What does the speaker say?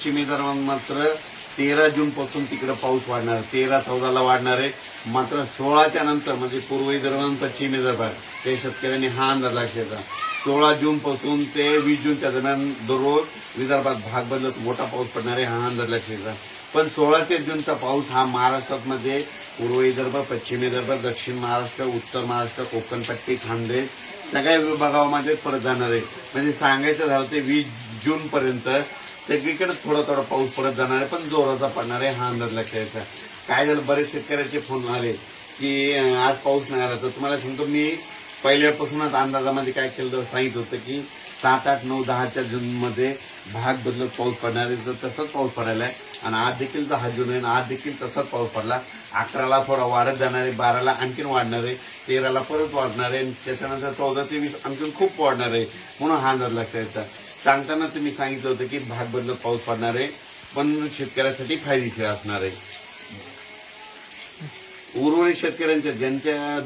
पश्चिमी विदर्भात मात्र तेरा जून पासून तिकडे पाऊस वाढणार. तेरा चौदाला वाढणार आहे. मात्र सोळाच्या नंतर म्हणजे पूर्व विदर्भ पश्चिम विदर्भात ते शेतकऱ्यांनी हा अंदाज लक्षात सोळा जून पासून ते वीस जूनच्या दरम्यान दररोज विदर्भात भाग बदलत मोठा पाऊस पडणार आहे हा अंदाज लक्षात पण सोळा ते जूनचा पाऊस हा महाराष्ट्रात मध्ये पूर्व विदर्भ पश्चिम विदर्भ दक्षिण महाराष्ट्र उत्तर महाराष्ट्र कोकणपट्टी खांदे सगळ्या विभागामध्ये परत जाणार आहे. म्हणजे सांगायचं झालं ते वीस जून पर्यंत सगळीकडे थोडा थोडा पाऊस पडत जाणार आहे पण जोराचा पडणार आहे हा अंदाज लक्षात काय झालं बरेच शेतकऱ्याचे फोन आले की आज पाऊस नाही आला. तर तुम्हाला सांगतो मी पहिल्यापासूनच अंदाजामध्ये काय केलं सांगित होतं की सात आठ नऊ दहाच्या जूनमध्ये भाग बदलत पाऊस पडणार आहे तर तसंच पाऊस पडायला आहे. आणि आज देखील दहा जून आहे आणि आज देखील तसाच पाऊस पडला. अकराला थोडा वाढत जाणार आहे बाराला आणखीन वाढणार आहे तेराला परत वाढणार आहे आणि त्याच्यानंतर चौदा ते वीस आणखीन खूप वाढणार आहे म्हणून हा अंदाज लक्षात येतात सांगताना तुम्ही सांगितलं होतं की भाग बदलत पाऊस पडणार आहे पण शेतकऱ्यासाठी फायदेशीर असणार आहे. उर्वरित शेतकऱ्यांच्या ज्यांच्या